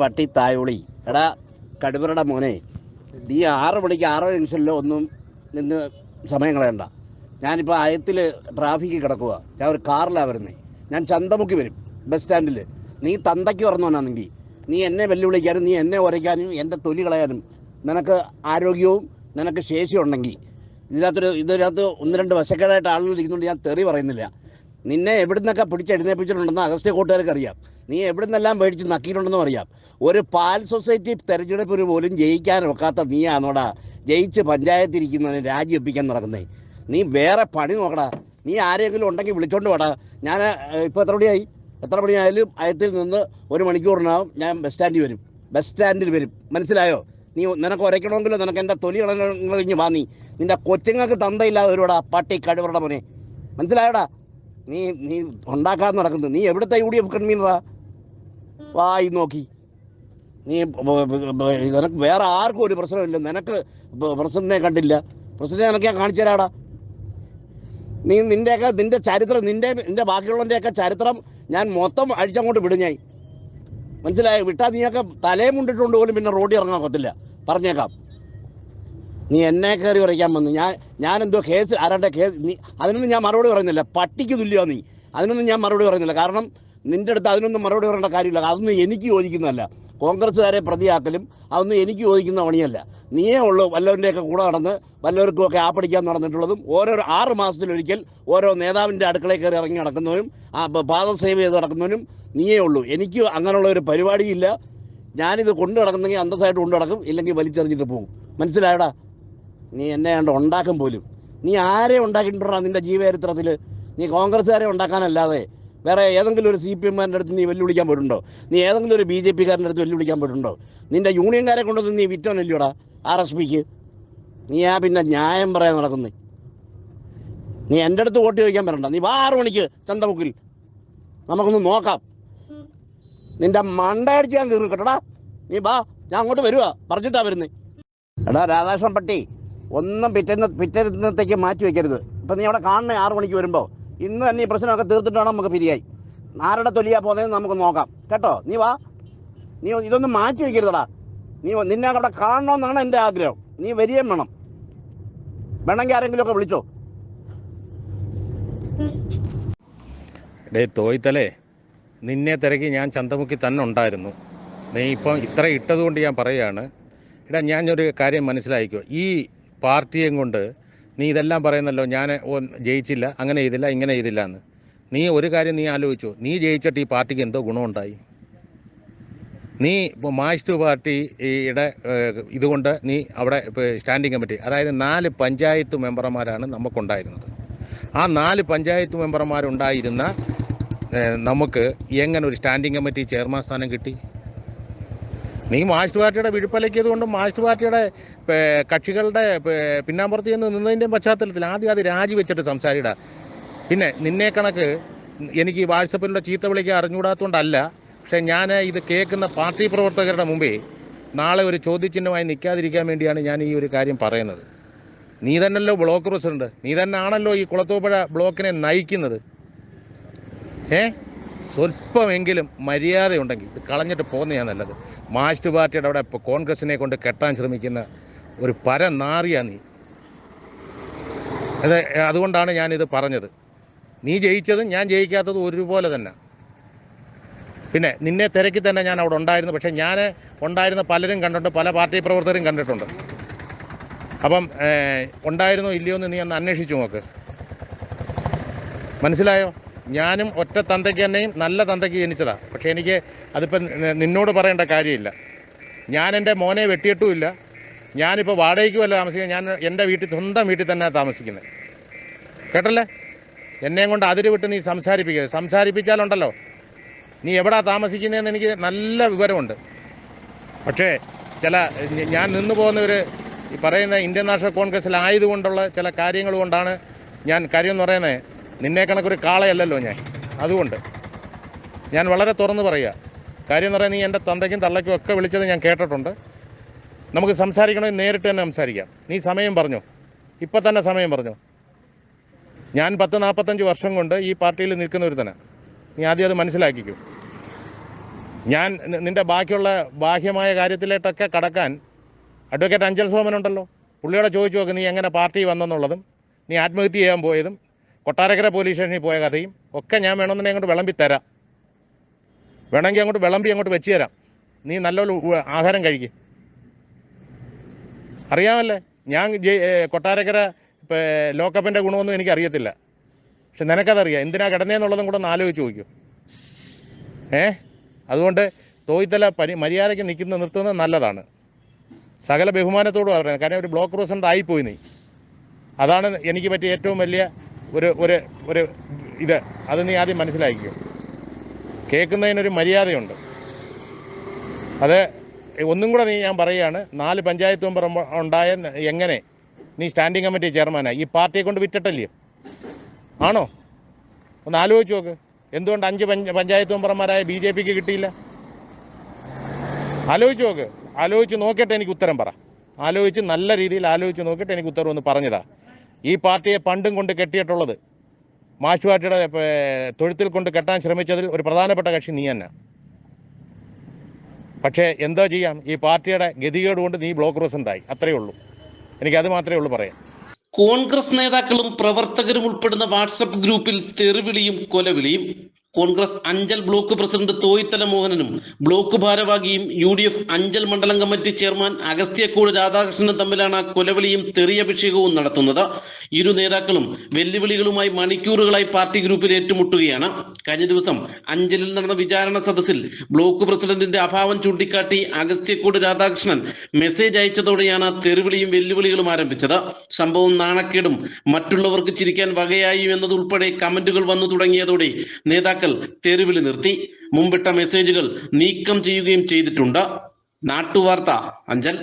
പട്ടി തായോളി. എടാ കടുവരുടെ മോനെ നീ ആറ് മണിക്ക് ആറ് ജംഗ്ഷനിലോ ഒന്നും നിന്ന് സമയം കളയണ്ട. ഞാനിപ്പോൾ അയത്തിൽ ട്രാഫിക്കിൽ കിടക്കുക ഞാൻ ഒരു കാറിലാണ് വരുന്നത് ഞാൻ ചന്തമുക്കി വരും ബസ് സ്റ്റാൻഡിൽ നീ തന്തയ്ക്ക് പറഞ്ഞോനാണെങ്കിൽ നീ എന്നെ വെല്ലുവിളിക്കാനും നീ എന്നെ ഉരയ്ക്കാനും എന്റെ തൊലി കളയാനും നിനക്ക് ആരോഗ്യവും നിനക്ക് ശേഷിയുണ്ടെങ്കിൽ ഇതിനകത്തൊരു ഇതിനകത്ത് ഒന്ന് രണ്ട് വശക്കേടായിട്ട് ആളുകൾ ഇരിക്കുന്നുണ്ട് ഞാൻ തെറി പറയുന്നില്ല. നിന്നെ എവിടുന്നൊക്കെ പിടിച്ചെഴുന്നേപ്പിച്ചിട്ടുണ്ടെന്ന് അഗസ്ത്യ കൂട്ടുകാർക്ക് അറിയാം. നീ എവിടുന്നെല്ലാം മേടിച്ച് നക്കിയിട്ടുണ്ടെന്നും അറിയാം. ഒരു പാൽ സൊസൈറ്റി തെരഞ്ഞെടുപ്പിന് പോലും ജയിക്കാൻ ഒക്കാത്ത നീയാണോടാ. ജയിച്ച് പഞ്ചായത്തിരിക്കുന്നവനെ രാജിവെപ്പിക്കാൻ നടക്കുന്നേ. നീ വേറെ പണി നോക്കടാ. നീ ആരെങ്കിലും ഉണ്ടെങ്കിൽ വിളിച്ചോണ്ട് വേടാ. ഞാൻ ഇപ്പോൾ എത്ര മണിയായി? എത്ര മണിയായാലും അയത്തിൽ നിന്ന് ഒരു മണിക്കൂറിനാവും ഞാൻ ബസ് സ്റ്റാൻഡിൽ വരും. ബസ് സ്റ്റാൻഡിൽ വരും. മനസ്സിലായോ? നീ നിനക്ക് ഉരയ്ക്കണമെങ്കിലോ നിനക്ക് എന്റെ തൊലി കളഞ്ഞ് വാ നീ. നിന്റെ കൊച്ചുങ്ങൾക്ക് തന്തയില്ലാതെ ഒരുപാടാ പട്ടി കഴിവറുടെ മോനെ. മനസ്സിലായോടാ? നീ നീ ഉണ്ടാക്കാൻ നടക്കുന്നത്. നീ എവിടുത്തെ യു ഡി എഫ് കൺവീനറാ വായി നോക്കി. നീ നിനക്ക് വേറെ ആർക്കും ഒരു പ്രശ്നമില്ല. നിനക്ക് പ്രസിഡന്റിനെ കണ്ടില്ല. പ്രസിഡന്റിനെ നിനക്ക് ഞാൻ കാണിച്ചു തരാടാ. നീ നിന്റെയൊക്കെ നിന്റെ ചരിത്രം നിന്റെ നിന്റെ ബാക്കിയുള്ളതിന്റെയൊക്കെ ചരിത്രം ഞാൻ മൊത്തം അഴിച്ചങ്ങോട്ട് വിടും ഞാൻ. മനസ്സിലായോ? വിട്ടാൽ നീയൊക്കെ തലയും മുണ്ടിട്ടുകൊണ്ട് പോലും പിന്നെ റോഡിൽ ഇറങ്ങാൻ പറ്റില്ല പറഞ്ഞേക്കാം. നീ എന്നെ കയറി പറിക്കാൻ വന്നു. ഞാൻ എന്തോ കേസ് ആരാട്ടെ കേസ് നീ അതിനൊന്നും ഞാൻ മറുപടി പറയുന്നില്ല. പട്ടിക്ക് തുല്യമാണ് നീ. അതിനൊന്നും ഞാൻ മറുപടി പറയുന്നില്ല. കാരണം നിന്റെ അടുത്ത് അതിനൊന്നും മറുപടി പറയേണ്ട കാര്യമില്ല. അതൊന്നും എനിക്ക് യോജിക്കുന്നതല്ല. കോൺഗ്രസ്സുകാരെ പ്രതിയാക്കലും അതൊന്നും എനിക്ക് യോജിക്കുന്ന പണിയല്ല. നീയേ ഉള്ളൂ വല്ലവരുടെയൊക്കെ കൂടെ നടന്ന് വല്ലവർക്കുമൊക്കെ ആപ്പടിക്കാൻ നടന്നിട്ടുള്ളതും ഓരോ ആറ് മാസത്തിലൊരിക്കൽ ഓരോ നേതാവിന്റെ അടുക്കളയിൽ കയറി ഇറങ്ങി നടക്കുന്നവരും ആ പ- പാദസേവ ചെയ്ത് നടക്കുന്നവനും നീയേ ഉള്ളൂ. എനിക്ക് അങ്ങനെയുള്ള ഒരു പരിപാടിയില്ല. ഞാനിത് കൊണ്ടു നടക്കുന്നെങ്കിൽ അന്തസ്സായിട്ട് കൊണ്ടു നടക്കും ഇല്ലെങ്കിൽ വലിച്ചെറിഞ്ഞിട്ട് പോകും. മനസ്സിലായടാ? നീ എന്നെ കണ്ട് ഉണ്ടാക്കും പോലും. നീ ആരെ ഉണ്ടാക്കിയിട്ടുണ്ടാ നിന്റെ ജീവചരിത്രത്തിൽ നീ കോൺഗ്രസ്സുകാരെ ഉണ്ടാക്കാനല്ലാതെ വേറെ ഏതെങ്കിലും ഒരു സി പി എമ്മാരുടെ അടുത്ത് നീ വെല്ലുവിളിക്കാൻ പോയിട്ടുണ്ടോ? നീ ഏതെങ്കിലും ഒരു ബി ജെ പിക്കാരന്റെ അടുത്ത് വെല്ലുവിളിക്കാൻ പോയിട്ടുണ്ടോ? നിന്റെ യൂണിയൻകാരെ കൊണ്ടൊന്നും നീ വിറ്റോനല്ലോടാ ആർ എസ് പിക്ക്? നീ ആ പിന്നെ ന്യായം പറയാൻ നടക്കുന്നേ. നീ എന്റെ അടുത്ത് വോട്ട് ചോദിക്കാൻ വരണ്ട. നീ വാ ആറ് മണിക്ക് ചന്തമുക്കിൽ. നമുക്കൊന്ന് നോക്കാം. നിന്റെ മണ്ടയടിച്ച് ഞാൻ കീറി കേട്ടോടാ നീ വാ ഞാൻ അങ്ങോട്ട് വരുവാ. പറഞ്ഞിട്ടാ വരുന്നേ. എടാ രാധാകൃഷ്ണൻ പട്ടി ഒന്നും പിറ്റേന്ന് പിറ്റേന്നത്തേക്ക് മാറ്റി വെക്കരുത്. ഇപ്പം നീ അവിടെ കാണണേ ആറു മണിക്ക് വരുമ്പോൾ ഇന്ന് തന്നെ ഈ പ്രശ്നമൊക്കെ തീർത്തിട്ട് വേണം നമുക്ക് പിരിയായി ആരുടെ തൊലിയാ പോകുന്നതെന്ന് നമുക്ക് നോക്കാം. കേട്ടോ? നീ വാ. നീ ഇതൊന്നും മാറ്റി വെക്കരുതടാ. നീ നിന്നെ അവിടെ കാണണമെന്നാണ് എന്റെ ആഗ്രഹം. നീ വരികയും വേണം. വേണമെങ്കിൽ ആരെങ്കിലുമൊക്കെ വിളിച്ചോ? ഡേ തോയ്ത്തലേ നിന്നെ തിരക്കി ഞാൻ ചന്തമുക്കി തന്നെ ഉണ്ടായിരുന്നു. നീ ഇപ്പം ഇത്ര ഇട്ടതുകൊണ്ട് ഞാൻ പറയുകയാണ്. എടാ ഞാനൊരു കാര്യം മനസ്സിലാക്കിക്കോ. ഈ പാർട്ടിയും കൊണ്ട് നീ ഇതെല്ലാം പറയുന്നല്ലോ ഞാൻ ജയിച്ചില്ല അങ്ങനെ ചെയ്തില്ല ഇങ്ങനെ ചെയ്തില്ല എന്ന്. നീ ഒരു കാര്യം നീ ആലോചിച്ചു. നീ ജയിച്ചിട്ട് ഈ പാർട്ടിക്ക് എന്തോ ഗുണമുണ്ടായി. നീ ഇപ്പോൾ മാസ്റ്റ് പാർട്ടിയുടെ ഇതുകൊണ്ട് നീ അവിടെ സ്റ്റാൻഡിംഗ് കമ്മിറ്റി അതായത് നാല് പഞ്ചായത്ത് മെമ്പർമാരാണ് നമുക്കുണ്ടായിരുന്നത്. ആ നാല് പഞ്ചായത്ത് മെമ്പർമാരുണ്ടായിരുന്ന നമുക്ക് എങ്ങനെ ഒരു സ്റ്റാൻഡിംഗ് കമ്മിറ്റി ചെയർമാൻ സ്ഥാനം കിട്ടി? നീ മാർസ്റ്റ് പാർട്ടിയുടെ വിഴുപ്പലക്കിയത് കൊണ്ട് മാർസ്റ്റ് പാർട്ടിയുടെ കക്ഷികളുടെ പിന്നാമ്പുറത്ത് നിന്ന് നിന്നതിന്റെ പശ്ചാത്തലത്തിൽ ആദ്യം അത് രാജിവെച്ചിട്ട് സംസാരിട. പിന്നെ നിന്നെ കണക്ക് എനിക്ക് വാട്സപ്പിലൂടെ ചീത്ത വിളിക്കാൻ അറിഞ്ഞുകൂടാത്തതുകൊണ്ടല്ല പക്ഷേ ഞാൻ ഇത് കേൾക്കുന്ന പാർട്ടി പ്രവർത്തകരുടെ മുമ്പേ നാളെ ഒരു ചോദ്യചിഹ്നമായി നിൽക്കാതിരിക്കാൻ വേണ്ടിയാണ് ഞാൻ ഈ ഒരു കാര്യം പറയുന്നത്. നീ തന്നെയല്ലോ ബ്ലോക്ക് പ്രസിഡന്റ്. നീ തന്നെ ആണല്ലോ ഈ കുളത്തൂപ്പുഴ ബ്ലോക്കിനെ നയിക്കുന്നത്. ഏ? സ്വല്പമെങ്കിലും മര്യാദയുണ്ടെങ്കിൽ ഇത് കളഞ്ഞിട്ട് പോകുന്നതാണ് നല്ലത്. മാസ്റ്റർ പാർട്ടിയുടെ അവിടെ ഇപ്പോൾ കോൺഗ്രസിനെ കൊണ്ട് കെട്ടാൻ ശ്രമിക്കുന്ന ഒരു പരനാറിയാ നീ. അത് അതുകൊണ്ടാണ് ഞാനിത് പറഞ്ഞത്. നീ ജയിച്ചതും ഞാൻ ജയിക്കാത്തതും ഒരുപോലെ തന്നെ. പിന്നെ നിന്നെ തിരക്കി തന്നെ ഞാൻ അവിടെ ഉണ്ടായിരുന്നു. പക്ഷേ ഞാൻ ഉണ്ടായിരുന്ന പലരും കണ്ടിട്ടുണ്ട് പല പാർട്ടി പ്രവർത്തകരും കണ്ടിട്ടുണ്ട്. അപ്പം ഉണ്ടായിരുന്നോ ഇല്ലയോ എന്ന് നീ ഒന്ന് അന്വേഷിച്ചു നോക്ക്. മനസ്സിലായോ? ഞാനും ഒറ്റ തന്തയ്ക്ക് തന്നെയും നല്ല തന്തയ്ക്ക് ജനിച്ചതാ. പക്ഷേ എനിക്ക് അതിപ്പം നിന്നോട് പറയേണ്ട കാര്യമില്ല. ഞാൻ എന്റെ മോനെ വെട്ടിയിട്ടുമില്ല. ഞാനിപ്പോൾ വാടകയ്ക്ക് വല്ല താമസിക്കുന്നത് ഞാൻ എന്റെ വീട്ടിൽ സ്വന്തം വീട്ടിൽ തന്നെ താമസിക്കുന്നത്. കേട്ടല്ലേ? എന്നെയും കൊണ്ട് അതിര് വിട്ട് നീ സംസാരിപ്പിക്കരുത്. സംസാരിപ്പിച്ചാലുണ്ടല്ലോ. നീ എവിടാ താമസിക്കുന്നതെന്ന് എനിക്ക് നല്ല വിവരമുണ്ട്. പക്ഷേ ചില ഞാൻ നിന്നു പോകുന്ന ഒരു പറയുന്ന ഇന്ത്യൻ നാഷണൽ കോൺഗ്രസ്സിലായതുകൊണ്ടുള്ള ചില കാര്യങ്ങൾ കൊണ്ടാണ് ഞാൻ കാര്യം എന്ന് പറയുന്നത്. നിന്നെ കണക്കൊരു കാളയല്ലല്ലോ ഞാൻ. അതുകൊണ്ട് ഞാൻ വളരെ തുറന്ന് പറയുക. കാര്യം എന്ന് പറയുന്നത് നീ എന്റെ തന്തയ്ക്കും തള്ളയ്ക്കും ഒക്കെ വിളിച്ചത് ഞാൻ കേട്ടിട്ടുണ്ട്. നമുക്ക് സംസാരിക്കണമെങ്കിൽ നേരിട്ട് തന്നെ സംസാരിക്കാം. നീ സമയം പറഞ്ഞു. ഇപ്പം തന്നെ സമയം പറഞ്ഞു. ഞാൻ പത്ത് നാൽപ്പത്തഞ്ച് വർഷം കൊണ്ട് ഈ പാർട്ടിയിൽ നിൽക്കുന്ന ഒരു തന്നെ നീ ആദ്യം അത് മനസ്സിലാക്കിക്കും. ഞാൻ നിന്റെ ബാക്കിയുള്ള ബാഹ്യമായ കാര്യത്തിലേട്ടൊക്കെ കടക്കാൻ അഡ്വക്കേറ്റ് അഞ്ചൽ സോമൻ ഉണ്ടല്ലോ. പുള്ളിയോടെ ചോദിച്ചു നോക്ക് നീ എങ്ങനെ പാർട്ടി വന്നെന്നുള്ളതും നീ ആത്മഹത്യ ചെയ്യാൻ പോയതും കൊട്ടാരക്കര പോലീസ് സ്റ്റേഷനിൽ പോയ കഥയും ഒക്കെ ഞാൻ വേണമെന്നുണ്ടെങ്കിൽ അങ്ങോട്ട് വിളമ്പി തരാം. വേണമെങ്കിൽ അങ്ങോട്ട് വിളമ്പി അങ്ങോട്ട് വെച്ച് തരാം. നീ നല്ലപോലെ ആഹാരം കഴിക്കും. അറിയാമല്ലേ? ഞാൻ കൊട്ടാരക്കര ലോക്കപ്പിന്റെ ഗുണമൊന്നും എനിക്ക് അറിയത്തില്ല. പക്ഷെ നിനക്കതറിയാം എന്തിനാ കിടന്നേന്നുള്ളതും കൂടെ ഒന്ന് ആലോചിച്ച് നോക്കൂ ഏ? അതുകൊണ്ട് തോയ്ത്തല പരി മര്യാദയ്ക്ക് നിൽക്കുന്ന നിർത്തുന്നത് നല്ലതാണ്. സകല ബഹുമാനത്തോടും പറയുന്നത് കാരണം ഒരു ബ്ലോക്ക് പ്രസിഡന്റ് ആയിപ്പോയി നീ. അതാണ് എനിക്ക് പറ്റിയ ഏറ്റവും വലിയ ഒരു ഒരു ഒരു ഇത് അത് നീ ആദ്യം മനസ്സിലാക്കിയോ കേൾക്കുന്നതിനൊരു മര്യാദയുണ്ട്. അത് ഒന്നും കൂടെ നീ ഞാൻ പറയുകയാണ് നാല് പഞ്ചായത്ത് മെമ്പർ ഉണ്ടായ എങ്ങനെ? നീ സ്റ്റാൻഡിംഗ് കമ്മിറ്റി ചെയർമാനായി ഈ പാർട്ടിയെ കൊണ്ട് വിറ്റിട്ടല്ലയോ ആണോ? ഒന്ന് ആലോചിച്ച് നോക്ക്. എന്തുകൊണ്ട് അഞ്ച് പഞ്ച പഞ്ചായത്ത് മെമ്പർമാരായ ബി ജെ പിക്ക് കിട്ടിയില്ല? ആലോചിച്ച് നോക്ക്. ആലോചിച്ച് നോക്കിയിട്ട് എനിക്ക് ഉത്തരം പറ. ആലോചിച്ച് നല്ല രീതിയിൽ ആലോചിച്ച് നോക്കിയിട്ട് എനിക്ക് ഉത്തരം ഒന്ന് പറഞ്ഞതാ ഈ പാർട്ടിയെ പണ്ടും കൊണ്ട് കെട്ടിയിട്ടുള്ളത്. മാഷുവാട്ടിയുടെ തൊഴുത്തിൽ കൊണ്ട് കെട്ടാൻ ശ്രമിച്ചതിൽ ഒരു പ്രധാനപ്പെട്ട കക്ഷി നീ തന്നെ. പക്ഷേ എന്താ ചെയ്യാം? ഈ പാർട്ടിയുടെ ഗതികേട് കൊണ്ട് നീ ബ്ലോക്ക് പ്രസിഡന്റായി. അത്രയേ ഉള്ളൂ. എനിക്ക് അത് മാത്രമേ ഉള്ളൂ പറയാം കോൺഗ്രസ് നേതാക്കളും പ്രവർത്തകരും ഉൾപ്പെടുന്ന വാട്സപ്പ് ഗ്രൂപ്പിൽ തെറിവിളിയും കൊലവിളിയും Congress Anchal block president Thoyithala മോഹനനും block ഭാരവാഹിയും യു ഡി എഫ് അഞ്ചൽ മണ്ഡലം കമ്മിറ്റി ചെയർമാൻ അഗസ്ത്യക്കൂട് രാധാകൃഷ്ണനും തമ്മിലാണ് കൊലവിളിയും തെറിയഭിഷേകവും നടത്തുന്നത്. ഇരു നേതാക്കളും വെല്ലുവിളികളുമായി മണിക്കൂറുകളായി പാർട്ടി ഗ്രൂപ്പിൽ ഏറ്റുമുട്ടുകയാണ്. കഴിഞ്ഞ ദിവസം അഞ്ചലിൽ നടന്ന വിചാരണ സദസ്സിൽ ബ്ലോക്ക് പ്രസിഡന്റിന്റെ അഭാവം ചൂണ്ടിക്കാട്ടി അഗസ്ത്യക്കൂട് രാധാകൃഷ്ണൻ മെസ്സേജ് അയച്ചതോടെയാണ് തെറിവിളിയും വെല്ലുവിളികളും ആരംഭിച്ചത്. സംഭവം നാണക്കേടും മറ്റുള്ളവർക്ക് ചിരിക്കാൻ വകയായി എന്നതുൾപ്പെടെ കമന്റുകൾ വന്നു തുടങ്ങിയതോടെ നേതാക്കൾ തെരുവിളി നിർത്തി മുമ്പിട്ട മെസ്സേജുകൾ നീക്കം ചെയ്യുകയും ചെയ്തിട്ടുണ്ട്. നാട്ടുവാർത്ത അഞ്ചൽ.